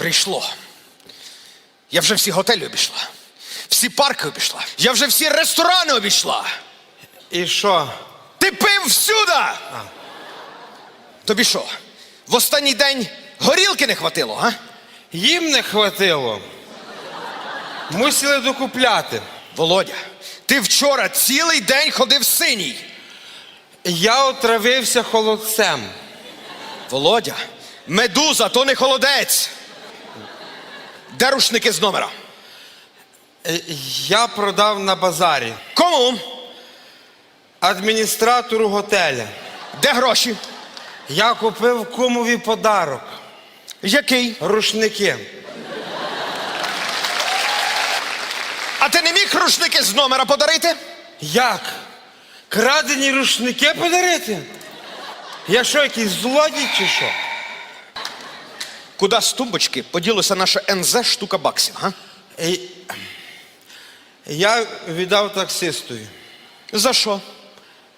Прийшло. Я вже всі готелі обійшла, всі парки обійшла, я вже всі ресторани обійшла. І що? Ти пив всюди! Тобі що? В останній день горілки не хватило, а? Їм не хватило. Мусили докупляти. Володя, ти вчора цілий день ходив синій. Я отравився холодцем. Володя, медуза, то не холодець. Де рушники з номера? Е, Я продав на базарі Кому? адміністратору готеля. Де гроші? Я купив кумові подарок. Який? Рушники. А ти не міг рушники з номера подарити? Як? Крадені рушники подарити? Я що, якийсь злодій чи що? Куди з тумбочки поділося наше НЗ штука баксів, га? Е, Я віддав таксистові. За що?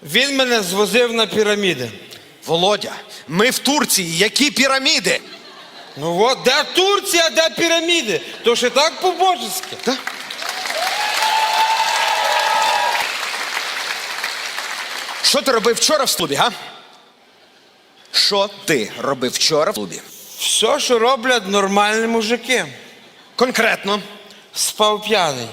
Він мене звозив на піраміди. Володя, ми в Турції, які піраміди? Ну от, де Турція, де піраміди? То ж і так по-божески. Та? Що ти робив вчора в клубі, га? Що ти робив вчора в клубі? Все, що роблять нормальні мужики. Конкретно. Спав п'яний.